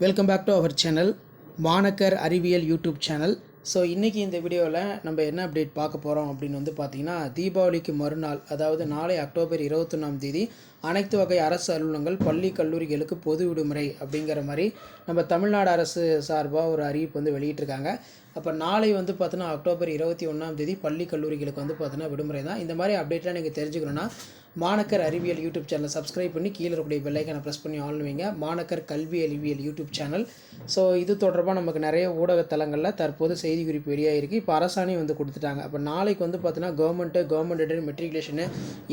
Welcome back to our channel மாணக்கர் அறிவியல் YouTube channel so இன்றைக்கி இந்த வீடியோவில் நம்ம என்ன அப்டேட் பார்க்க போகிறோம் அப்படின்னு வந்து பார்த்திங்கன்னா தீபாவளிக்கு மறுநாள் அதாவது நாளை அக்டோபர் இருபத்தொன்னாம் தேதி அனைத்து வகை அரசு அலுவலகங்கள் பள்ளி கல்லூரிகளுக்கு பொது விடுமுறை அப்படிங்கிற மாதிரி நம்ம தமிழ்நாடு அரசு சார்பாக ஒரு அறிவிப்பு வந்து வெளியிட்டிருக்காங்க. அப்போ நாளை வந்து பார்த்தோன்னா அக்டோபர் இருபத்தி ஒன்றாம் தேதி பள்ளி கல்லூரிகளுக்கு வந்து பார்த்தோன்னா விடுமுறை தான். இந்த மாதிரி அப்டேட்லாம் நீங்கள் தெரிஞ்சுக்கணுன்னா மாணக்கர் அறிவியல் யூடியூப் சேனலை சப்ஸ்கிரைப் பண்ணி கீழே இருக்கக்கூடிய பெல்லைக்கான ப்ரெஸ் பண்ணி ஆன் வைங்க. மாணக்கர் கல்வி அறிவியல் யூடியூப் சேனல். ஸோ இது தொடர்பாக நமக்கு நிறைய ஊடகத்தலங்களில் தற்போது செய்தி குறிப்பு வெளியாகிருக்கு இப்போ அரசாணை வந்து கொடுத்துட்டாங்க. அப்போ நாளைக்கு வந்து பார்த்தீங்கன்னா கவர்மெண்ட்டு கவர்மெண்ட் மெட்ரிகுலேஷனு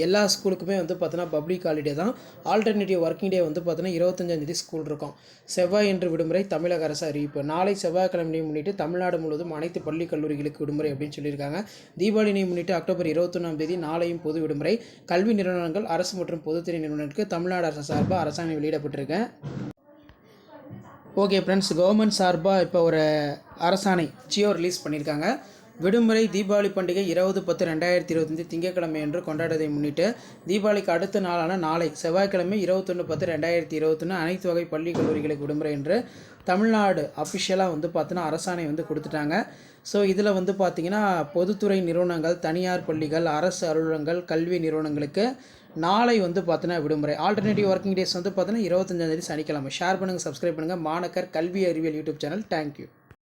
எல்லா ஸ்கூலுக்குமே வந்து பார்த்தீங்கன்னா பப்ளிக் ஹாலிடே தான். ஆல்டர்னேட்டிவ் ஒர்க்கிங் டே வந்து பார்த்தீங்கன்னா இருபத்தஞ்சாந்தேதி ஸ்கூல் இருக்கும். செவ்வாய் என்று விடுமுறை தமிழக அரசு அறிவிப்பு. நாளை செவ்வாய்க்கிழமையை முன்னிட்டு தமிழ்நாடு முழுவதும் அனைத்து பள்ளி கல்லூரிகளுக்கு விடுமுறை அப்படின்னு சொல்லியிருக்காங்க. தீபாவளியை முன்னிட்டு அக்டோபர் இருபத்தொன்னாம் தேதி நாளையும் பொது விடுமுறை. கல்வி நிறுவனங்கள் அரசு மற்றும் பொதுத்துறை நிறுவனங்களுக்கு தமிழ்நாடு அரசு சார்பாக அரசாணை வெளியிடப்பட்டிருக்கேன் ஓகே ஃப்ரெண்ட்ஸ் கவர்மெண்ட் சார்பாக இப்போ ஒரு அரசாணை ஜியோ ரிலீஸ் பண்ணியிருக்காங்க. விடுமுறை தீபாவளி பண்டிகை இருபது பத்து ரெண்டாயிரத்தி இருபத்தஞ்சி திங்கட்கிழமை என்று கொண்டாடுவதை முன்னிட்டு தீபாவளிக்கு அடுத்த நாளான நாளை செவ்வாய்க்கிழமை இருபத்தொன்று பத்து ரெண்டாயிரத்தி இருபத்தொன்று அனைத்து வகை பள்ளி கல்லூரிகளுக்கு விடுமுறை என்று தமிழ்நாடு அஃபிஷியலாக வந்து பார்த்தோன்னா அரசாணை வந்து கொடுத்துட்டாங்க. ஸோ இதில் வந்து பார்த்திங்கன்னா பொதுத்துறை நிறுவனங்கள் தனியார் பள்ளிகள் அரசு அலுவலகங்கள் கல்வி நிறுவனங்களுக்கு நாளை வந்து பார்த்தீங்கன்னா விடுமுறை. ஆல்டர்னேட்டிவ் ஒர்க்கிங் டேஸ் வந்து பார்த்தீங்கன்னா இருபத்தஞ்சாந்தேதி சனிக்கிழமை. ஷேர் பண்ணுங்கள் சப்ஸ்கிரைப் பண்ணுங்கள் மாணக்கர் கல்வி அறிவியல் யூடியூப் சேனல். தேங்க்யூ